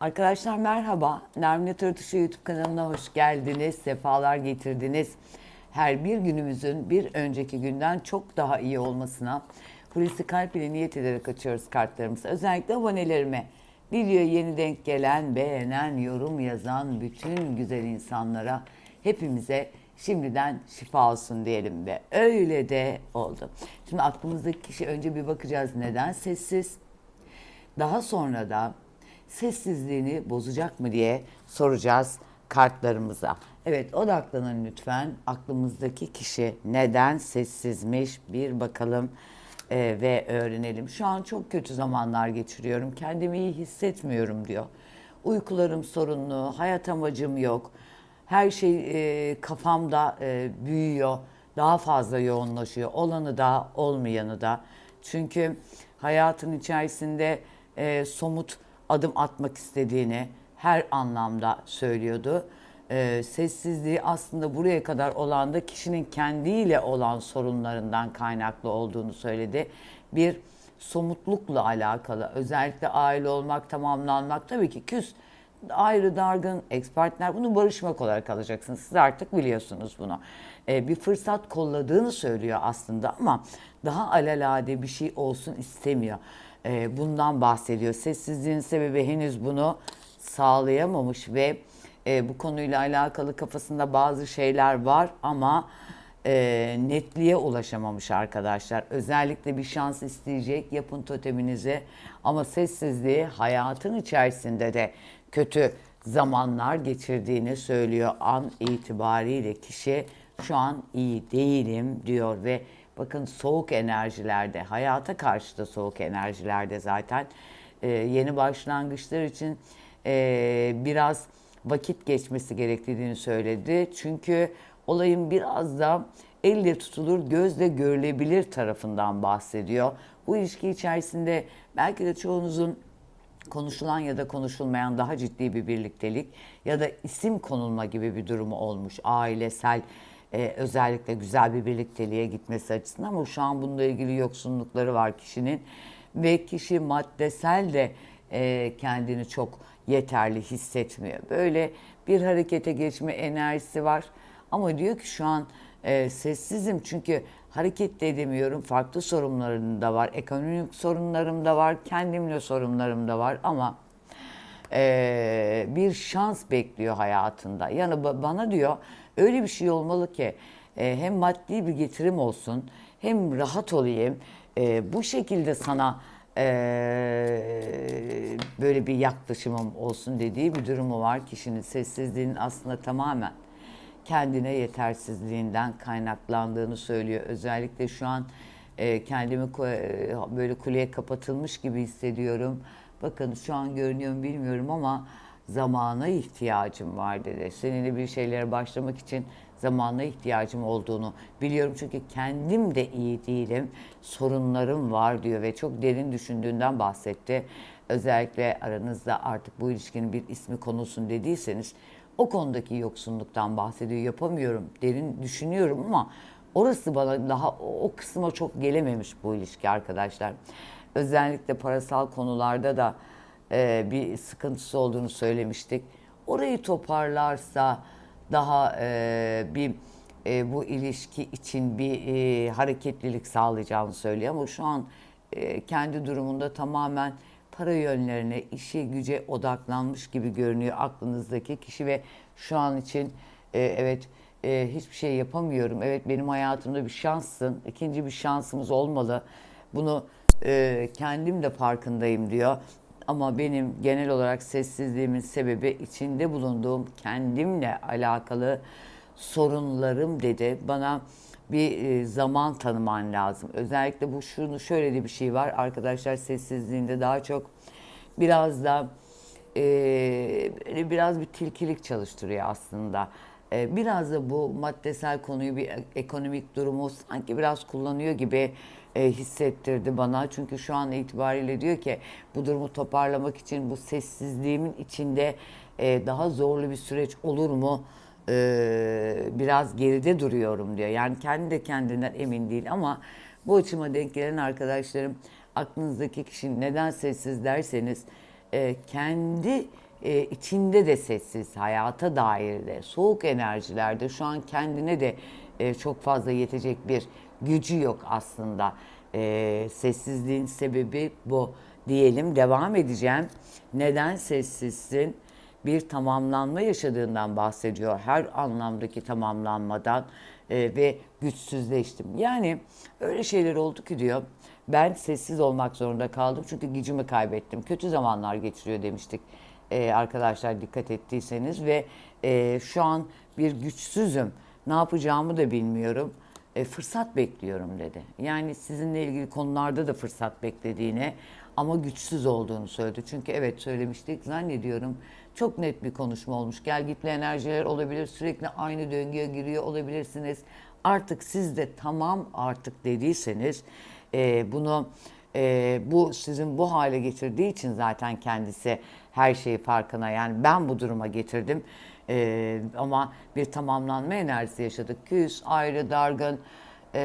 Arkadaşlar merhaba. Nermin Tırtışı YouTube kanalına hoş geldiniz. Sefalar getirdiniz. Her bir günümüzün bir önceki günden çok daha iyi olmasına Hulusi Kalp ile niyet ederek açıyoruz kartlarımızı. Özellikle abonelerime, videoya yeni denk gelen, beğenen, yorum yazan bütün güzel insanlara, hepimize şimdiden şifa olsun diyelim ve öyle de oldu. Şimdi aklımızdaki kişi önce bir bakacağız neden sessiz? Daha sonra da sessizliğini bozacak mı diye soracağız kartlarımıza. Evet odaklanın lütfen. Aklımızdaki kişi neden sessizmiş bir bakalım e, ve öğrenelim. Şu an çok kötü zamanlar geçiriyorum. Kendimi iyi hissetmiyorum diyor. Uykularım sorunlu, hayat amacım yok. Her şey e, kafamda e, büyüyor, daha fazla yoğunlaşıyor. Olanı da olmayanı da. Çünkü hayatın içerisinde e, somut adım atmak istediğini her anlamda söylüyordu. E, sessizliği aslında buraya kadar olan da kişinin kendiyle olan sorunlarından kaynaklı olduğunu söyledi. Bir somutlukla alakalı özellikle aile olmak, tamamlanmak tabii ki küs ayrı dargın ekspertler bunu barışmak olarak alacaksınız. Siz artık biliyorsunuz bunu. Ee, bir fırsat kolladığını söylüyor aslında ama daha alelade bir şey olsun istemiyor. Ee, bundan bahsediyor. Sessizliğin sebebi henüz bunu sağlayamamış ve e, bu konuyla alakalı kafasında bazı şeyler var ama e, netliğe ulaşamamış arkadaşlar. Özellikle bir şans isteyecek yapın toteminizi ama sessizliği hayatın içerisinde de kötü zamanlar geçirdiğini söylüyor an itibariyle kişi şu an iyi değilim diyor ve bakın soğuk enerjilerde hayata karşı da soğuk enerjilerde zaten e, yeni başlangıçlar için e, biraz vakit geçmesi gerektiğini söyledi. Çünkü olayın biraz da elle tutulur, gözle görülebilir tarafından bahsediyor. Bu ilişki içerisinde belki de çoğunuzun konuşulan ya da konuşulmayan daha ciddi bir birliktelik ya da isim konulma gibi bir durumu olmuş. Ailesel e, özellikle güzel bir birlikteliğe gitmesi açısından ama şu an bununla ilgili yoksunlukları var kişinin ve kişi maddesel de e, kendini çok yeterli hissetmiyor. Böyle bir harekete geçme enerjisi var ama diyor ki şu an e, sessizim çünkü hareket de edemiyorum. Farklı sorunlarım da var, ekonomik sorunlarım da var, kendimle sorunlarım da var ama e, bir şans bekliyor hayatında. Yani ba- bana diyor öyle bir şey olmalı ki e, hem maddi bir getirim olsun hem rahat olayım. E, bu şekilde sana e, böyle bir yaklaşımım olsun dediği bir durumu var. Kişinin sessizliğinin aslında tamamen kendine yetersizliğinden kaynaklandığını söylüyor. Özellikle şu an e, kendimi e, böyle kuleye kapatılmış gibi hissediyorum. Bakın şu an görünüyor mu bilmiyorum ama zamana ihtiyacım var dedi. Seninle bir şeylere başlamak için zamana ihtiyacım olduğunu biliyorum. Çünkü kendim de iyi değilim. Sorunlarım var diyor ve çok derin düşündüğünden bahsetti. Özellikle aranızda artık bu ilişkinin bir ismi konulsun dediyseniz o konudaki yoksunluktan bahsediyor. Yapamıyorum, derin düşünüyorum ama orası bana daha o kısma çok gelememiş bu ilişki arkadaşlar. Özellikle parasal konularda da e, bir sıkıntısı olduğunu söylemiştik. Orayı toparlarsa daha e, bir e, bu ilişki için bir e, hareketlilik sağlayacağını söylüyor ama şu an e, kendi durumunda tamamen para yönlerine, işe güce odaklanmış gibi görünüyor aklınızdaki kişi ve şu an için e, evet e, hiçbir şey yapamıyorum. Evet benim hayatımda bir şanssın. ikinci bir şansımız olmalı. Bunu e, kendim de farkındayım diyor. Ama benim genel olarak sessizliğimin sebebi içinde bulunduğum kendimle alakalı sorunlarım dedi. Bana bir e, zaman tanıman lazım. Özellikle bu şunu şöyle de bir şey var arkadaşlar sessizliğinde daha çok biraz da e, biraz bir tilkilik çalıştırıyor aslında. E, biraz da bu maddesel konuyu bir ekonomik durumu sanki biraz kullanıyor gibi e, hissettirdi bana. Çünkü şu an itibariyle diyor ki bu durumu toparlamak için bu sessizliğimin içinde e, daha zorlu bir süreç olur mu? e, biraz geride duruyorum diyor. Yani kendi de kendinden emin değil ama bu açıma denk gelen arkadaşlarım aklınızdaki kişi neden sessiz derseniz e, kendi e, içinde de sessiz, hayata dair de, soğuk enerjilerde şu an kendine de e, çok fazla yetecek bir gücü yok aslında. E, sessizliğin sebebi bu diyelim. Devam edeceğim. Neden sessizsin? Bir tamamlanma yaşadığından bahsediyor. Her anlamdaki tamamlanmadan e, ve güçsüzleştim. Yani öyle şeyler oldu ki diyor. Ben sessiz olmak zorunda kaldım çünkü gücümü kaybettim. Kötü zamanlar geçiriyor demiştik e, arkadaşlar dikkat ettiyseniz ve e, şu an bir güçsüzüm. Ne yapacağımı da bilmiyorum. E, fırsat bekliyorum dedi. Yani sizinle ilgili konularda da fırsat beklediğine ama güçsüz olduğunu söyledi. Çünkü evet söylemiştik zannediyorum çok net bir konuşma olmuş. Gel gitli enerjiler olabilir sürekli aynı döngüye giriyor olabilirsiniz. Artık siz de tamam artık dediyseniz e, bunu e, bu sizin bu hale getirdiği için zaten kendisi her şeyi farkına yani ben bu duruma getirdim e, ama bir tamamlanma enerjisi yaşadık. Küs, ayrı, dargın e,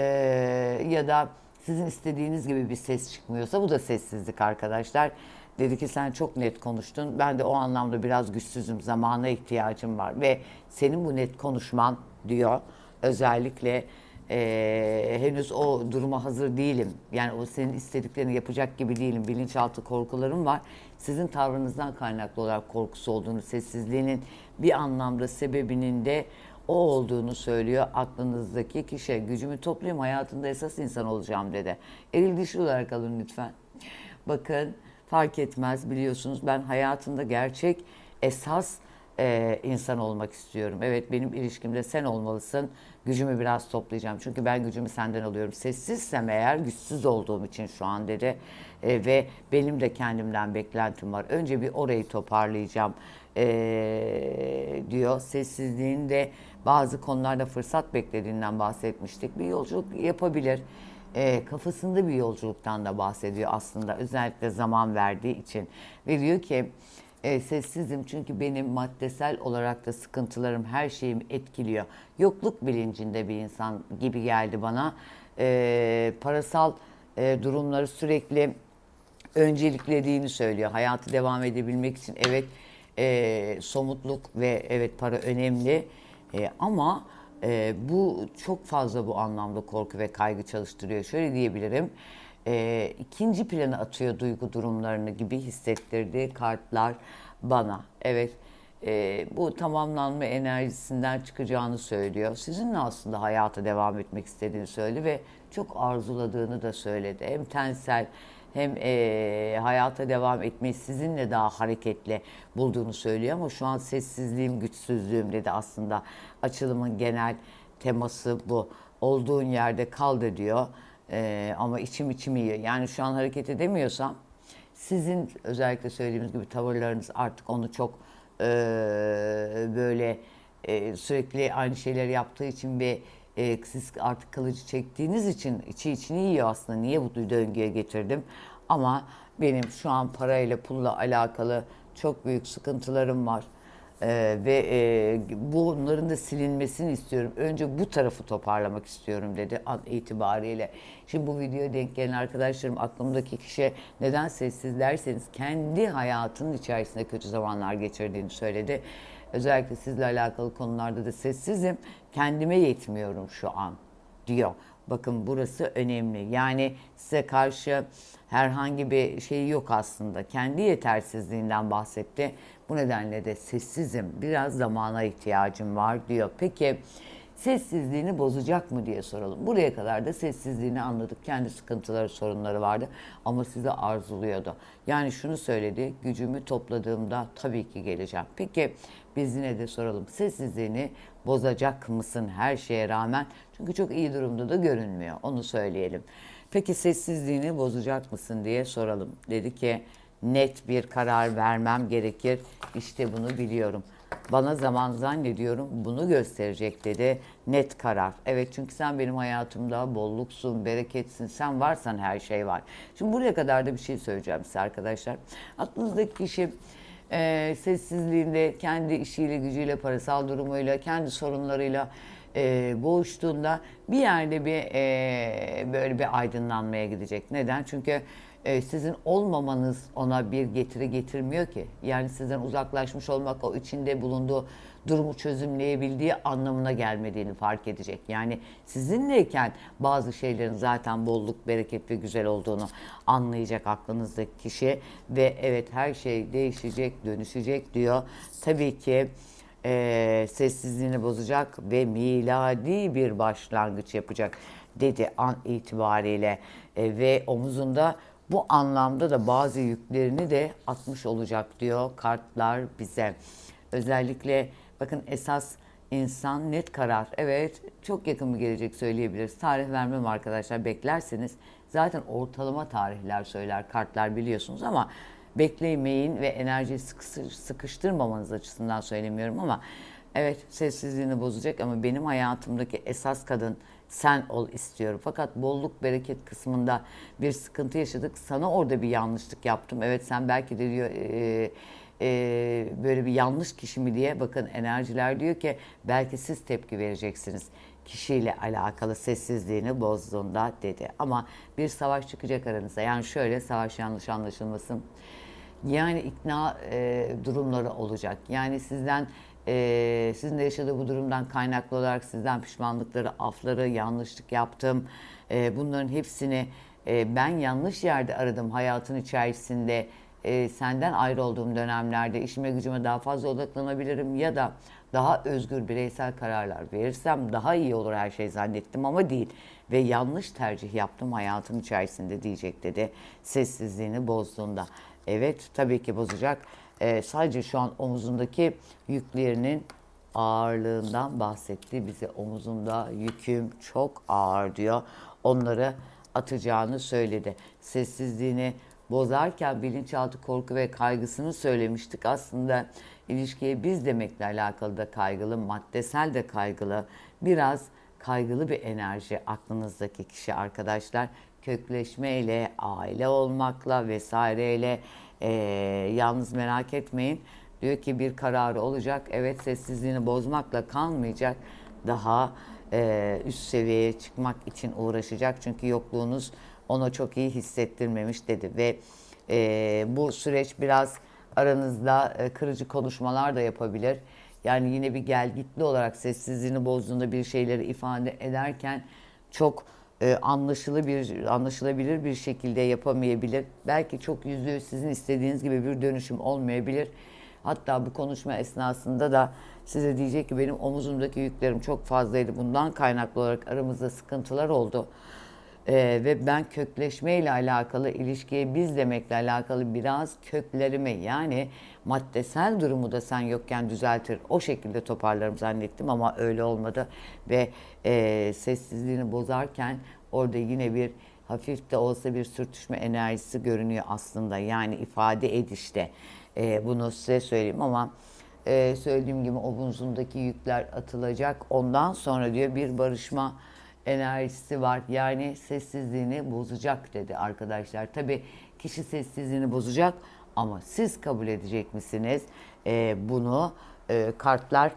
ya da sizin istediğiniz gibi bir ses çıkmıyorsa bu da sessizlik arkadaşlar. Dedi ki sen çok net konuştun. Ben de o anlamda biraz güçsüzüm. Zamana ihtiyacım var. Ve senin bu net konuşman diyor. Özellikle e, henüz o duruma hazır değilim. Yani o senin istediklerini yapacak gibi değilim. Bilinçaltı korkularım var. Sizin tavrınızdan kaynaklı olarak korkusu olduğunu, sessizliğinin bir anlamda sebebinin de o olduğunu söylüyor aklınızdaki kişi. Gücümü toplayayım hayatında esas insan olacağım dedi. Eril dişi olarak alın lütfen. Bakın fark etmez biliyorsunuz ben hayatında gerçek esas e, insan olmak istiyorum. Evet benim ilişkimde sen olmalısın. Gücümü biraz toplayacağım. Çünkü ben gücümü senden alıyorum. Sessizsem eğer güçsüz olduğum için şu an dedi. E, ve benim de kendimden beklentim var. Önce bir orayı toparlayacağım e, diyor. Sessizliğinde bazı konularda fırsat beklediğinden bahsetmiştik. Bir yolculuk yapabilir. E, kafasında bir yolculuktan da bahsediyor aslında. Özellikle zaman verdiği için. Ve diyor ki e, sessizim çünkü benim maddesel olarak da sıkıntılarım her şeyimi etkiliyor. Yokluk bilincinde bir insan gibi geldi bana. E, parasal e, durumları sürekli önceliklediğini söylüyor. Hayatı devam edebilmek için evet e, somutluk ve evet para önemli E, ama e, bu çok fazla bu anlamda korku ve kaygı çalıştırıyor. Şöyle diyebilirim. E, ikinci plana atıyor duygu durumlarını gibi hissettirdiği kartlar bana. Evet e, bu tamamlanma enerjisinden çıkacağını söylüyor. Sizinle aslında hayata devam etmek istediğini söyledi ve çok arzuladığını da söyledi. Hem tensel hem e, hayata devam etmeyi sizinle daha hareketli bulduğunu söylüyor ama şu an sessizliğim, güçsüzlüğüm dedi aslında açılımın genel teması bu. Olduğun yerde kal da diyor E, ama içim içim yiyor. Yani şu an hareket edemiyorsam sizin özellikle söylediğimiz gibi tavırlarınız artık onu çok e, böyle e, sürekli aynı şeyler yaptığı için ve e, siz artık kılıcı çektiğiniz için içi içini yiyor aslında. Niye bu döngüye getirdim? Ama benim şu an parayla pulla alakalı çok büyük sıkıntılarım var. Ee, ve e, bunların da silinmesini istiyorum. Önce bu tarafı toparlamak istiyorum dedi an itibariyle. Şimdi bu videoya denk gelen arkadaşlarım aklımdaki kişi neden sessiz derseniz kendi hayatının içerisinde kötü zamanlar geçirdiğini söyledi. Özellikle sizle alakalı konularda da sessizim. Kendime yetmiyorum şu an diyor. Bakın burası önemli. Yani size karşı herhangi bir şey yok aslında. Kendi yetersizliğinden bahsetti. Bu nedenle de sessizim. Biraz zamana ihtiyacım var diyor. Peki sessizliğini bozacak mı diye soralım. Buraya kadar da sessizliğini anladık. Kendi sıkıntıları, sorunları vardı ama size arzuluyordu. Yani şunu söyledi, gücümü topladığımda tabii ki geleceğim. Peki biz yine de soralım, sessizliğini bozacak mısın her şeye rağmen? Çünkü çok iyi durumda da görünmüyor, onu söyleyelim. Peki sessizliğini bozacak mısın diye soralım. Dedi ki net bir karar vermem gerekir. İşte bunu biliyorum. Bana zaman zannediyorum bunu gösterecek dedi. Net karar. Evet çünkü sen benim hayatımda bolluksun, bereketsin. Sen varsan her şey var. Şimdi buraya kadar da bir şey söyleyeceğim size arkadaşlar. Aklınızdaki kişi e, sessizliğinde, kendi işiyle, gücüyle, parasal durumuyla, kendi sorunlarıyla e, boğuştuğunda bir yerde bir e, böyle bir aydınlanmaya gidecek. Neden? Çünkü e, sizin olmamanız ona bir getiri getirmiyor ki. Yani sizden uzaklaşmış olmak o içinde bulunduğu durumu çözümleyebildiği anlamına gelmediğini fark edecek. Yani sizinleyken bazı şeylerin zaten bolluk, bereket ve güzel olduğunu anlayacak aklınızdaki kişi ve evet her şey değişecek, dönüşecek diyor. Tabii ki e, sessizliğini bozacak ve miladi bir başlangıç yapacak dedi an itibariyle E, ve omuzunda bu anlamda da bazı yüklerini de atmış olacak diyor kartlar bize. Özellikle bakın esas insan net karar. Evet çok yakın bir gelecek söyleyebiliriz. Tarih vermem arkadaşlar beklerseniz zaten ortalama tarihler söyler kartlar biliyorsunuz ama beklemeyin ve enerjiyi sıkıştır, sıkıştırmamanız açısından söylemiyorum ama evet sessizliğini bozacak ama benim hayatımdaki esas kadın sen ol istiyorum. Fakat bolluk bereket kısmında bir sıkıntı yaşadık. Sana orada bir yanlışlık yaptım. Evet sen belki de diyor e, e, böyle bir yanlış kişi mi diye bakın enerjiler diyor ki belki siz tepki vereceksiniz kişiyle alakalı sessizliğini bozduğunda dedi. Ama bir savaş çıkacak aranızda. Yani şöyle savaş yanlış anlaşılmasın. Yani ikna e, durumları olacak. Yani sizden e, sizin de yaşadığı bu durumdan kaynaklı olarak sizden pişmanlıkları, afları, yanlışlık yaptım. E, bunların hepsini e, ben yanlış yerde aradım hayatın içerisinde. E, senden ayrı olduğum dönemlerde işime gücüme daha fazla odaklanabilirim ya da daha özgür bireysel kararlar verirsem daha iyi olur her şey zannettim ama değil. Ve yanlış tercih yaptım hayatım içerisinde diyecek dedi sessizliğini bozduğunda. Evet tabii ki bozacak. Ee, sadece şu an omuzundaki yüklerinin ağırlığından bahsetti. Bize omuzumda yüküm çok ağır diyor. Onları atacağını söyledi. Sessizliğini bozarken bilinçaltı korku ve kaygısını söylemiştik. Aslında ilişkiye biz demekle alakalı da kaygılı, maddesel de kaygılı. Biraz kaygılı bir enerji aklınızdaki kişi arkadaşlar. Kökleşmeyle, aile olmakla vesaireyle e, yalnız merak etmeyin. Diyor ki bir kararı olacak. Evet sessizliğini bozmakla kalmayacak. Daha e, üst seviyeye çıkmak için uğraşacak. Çünkü yokluğunuz ona çok iyi hissettirmemiş dedi ve e, bu süreç biraz aranızda e, kırıcı konuşmalar da yapabilir. Yani yine bir gelgitli olarak sessizliğini bozduğunda bir şeyleri ifade ederken çok e, anlaşılı bir anlaşılabilir bir şekilde yapamayabilir. Belki çok yüzde yüz sizin istediğiniz gibi bir dönüşüm olmayabilir. Hatta bu konuşma esnasında da size diyecek ki benim omuzumdaki yüklerim çok fazlaydı. Bundan kaynaklı olarak aramızda sıkıntılar oldu. Ee, ve ben kökleşme ile alakalı ilişkiye biz demekle alakalı biraz köklerimi yani maddesel durumu da sen yokken düzeltir o şekilde toparlarım zannettim ama öyle olmadı. Ve e, sessizliğini bozarken orada yine bir hafif de olsa bir sürtüşme enerjisi görünüyor aslında. Yani ifade edişte e, bunu size söyleyeyim ama e, söylediğim gibi omuzundaki yükler atılacak. Ondan sonra diyor bir barışma enerjisi var. Yani sessizliğini bozacak dedi arkadaşlar. Tabii kişi sessizliğini bozacak ama siz kabul edecek misiniz? Ee, bunu e, kartlar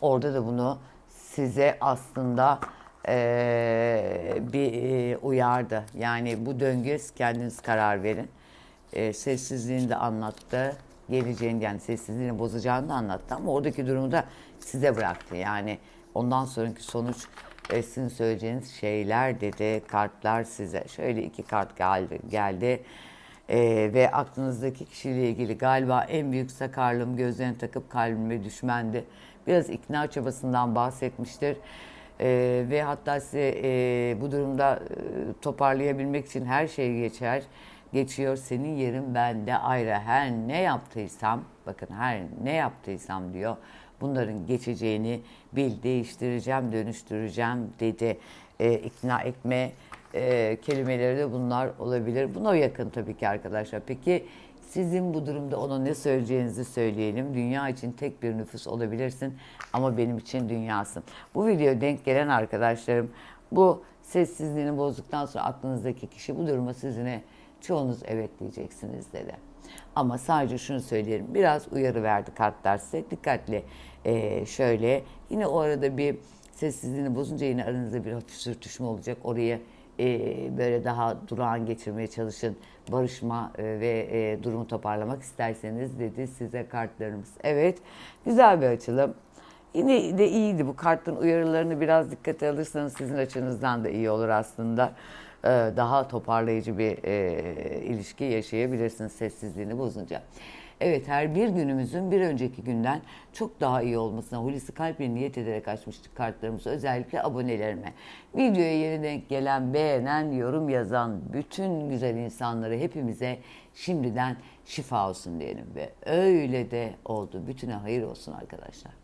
orada da bunu size aslında e, bir e, uyardı. Yani bu döngüye siz kendiniz karar verin. E, sessizliğini de anlattı. Geleceğini yani sessizliğini bozacağını da anlattı ama oradaki durumu da size bıraktı. Yani ondan sonraki sonuç sizin söyleyeceğiniz şeyler dedi kartlar size. Şöyle iki kart geldi. geldi. E, ve aklınızdaki kişiyle ilgili galiba en büyük sakarlığım gözlerini takıp kalbime düşmendi. Biraz ikna çabasından bahsetmiştir. E, ve hatta size e, bu durumda e, toparlayabilmek için her şey geçer. Geçiyor senin yerin bende ayrı. Her ne yaptıysam, bakın her ne yaptıysam diyor bunların geçeceğini bil, değiştireceğim, dönüştüreceğim dedi. E, ikna etme e, kelimeleri de bunlar olabilir. Buna yakın tabii ki arkadaşlar. Peki sizin bu durumda ona ne söyleyeceğinizi söyleyelim. Dünya için tek bir nüfus olabilirsin ama benim için dünyasın. Bu video denk gelen arkadaşlarım bu sessizliğini bozduktan sonra aklınızdaki kişi bu duruma sizine çoğunuz evet diyeceksiniz dedi. Ama sadece şunu söyleyelim. Biraz uyarı verdi kartlar size. Dikkatli ee, şöyle yine o arada bir sessizliğini bozunca yine aranızda bir hafif sürtüşme olacak. Oraya e, böyle daha durağan geçirmeye çalışın. Barışma e, ve e, durumu toparlamak isterseniz dedi size kartlarımız. Evet güzel bir açılım. Yine de iyiydi bu kartın uyarılarını biraz dikkate alırsanız sizin açınızdan da iyi olur aslında. Ee, Daha toparlayıcı bir e, ilişki yaşayabilirsiniz sessizliğini bozunca. Evet her bir günümüzün bir önceki günden çok daha iyi olmasına Hulusi Kalp'le niyet ederek açmıştık kartlarımızı özellikle abonelerime. Videoya yeni denk gelen, beğenen, yorum yazan bütün güzel insanları hepimize şimdiden şifa olsun diyelim ve öyle de oldu. Bütüne hayır olsun arkadaşlar.